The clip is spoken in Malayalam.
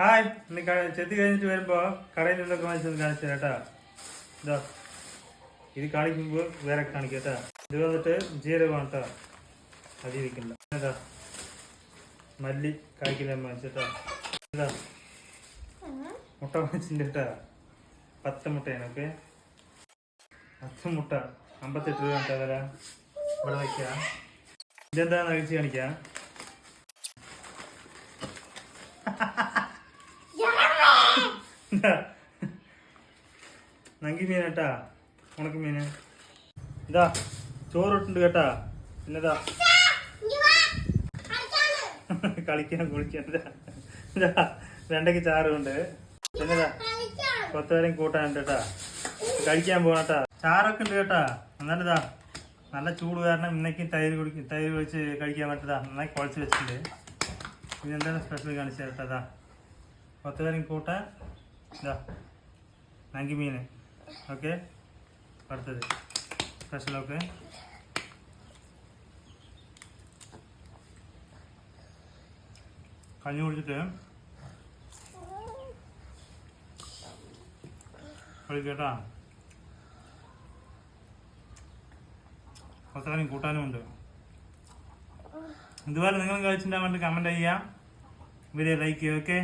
ഹായ് ഇന്ന് ചെത്തി കഴിഞ്ഞിട്ട് വരുമ്പോൾ കടയിൽ നിന്നൊക്കെ വാങ്ങിച്ചത് കാണിച്ചു കേട്ടോ. ഇതാ. ഇത് കാണിക്കുമ്പോൾ വേറെ കാണിക്കും കേട്ടോ. ഇത് വന്നിട്ട് ജീരകമാണ് കേട്ടോ. അതി വെക്കണ്ട ഇതാ. മല്ലി കായ്ക്കില്ല വാങ്ങിച്ചിട്ടാ ഇതാ. മുട്ട വാങ്ങിച്ചിട്ടുണ്ട് കേട്ടോ. പത്ത് മുട്ടയാണ് ഓക്കെ? പത്ത് മുട്ട. അമ്പത്തെട്ട് രൂപ കേട്ടോ വില. ഇവിടെ വയ്ക്കാം ഇതെന്താന്ന് കഴിച്ച് കാണിക്കാം. നങ്കി മീൻ കേട്ടാ ഉണക്ക മീന് ഇതാ ചോറിട്ടുണ്ട് കേട്ടാ. പിന്നെതാ. കളിക്കാൻ കുളിക്കാൻ. ഇതാ. വെണ്ടയ്ക്ക് ചാറുണ്ട്. പിന്നെതാ കൊത്തവരെയും കൂട്ടാനുണ്ട് കേട്ടാ. കഴിക്കാൻ പോകണട്ടാ ചാറൊക്കെ ഉണ്ട് കേട്ടാ. എന്നാലിതാ നല്ല ചൂട് കാരണം ഇന്നേക്കും തൈര് കുടിക്കും തൈര് ഒഴിച്ച് കഴിക്കാൻ പറ്റതാ നന്നായി കുഴച്ച് വെച്ചിട്ടുണ്ട്. പിന്നെ എന്താണ് സ്പെഷ്യൽ കാണിച്ചു കേട്ടോ അതാ കൊത്തവരെയും കൂട്ടാൻ. ഇതാ നങ്കി മീൻ. ഓക്കെ? അടുത്തത്. സ്പെഷ്യൽ ഓക്കെ കഞ്ഞി കുടിച്ചിട്ട് കളിക്കട്ടാ. കൊത്തവരെയും കൂട്ടാനും ഉണ്ട്. ഇതുപോലെ നിങ്ങളും കഴിച്ചിട്ടുണ്ടാകാൻ വേണ്ടി കമന്റ് ചെയ്യാം വീഡിയോ ലൈക്ക് ചെയ്യുക ഓക്കെ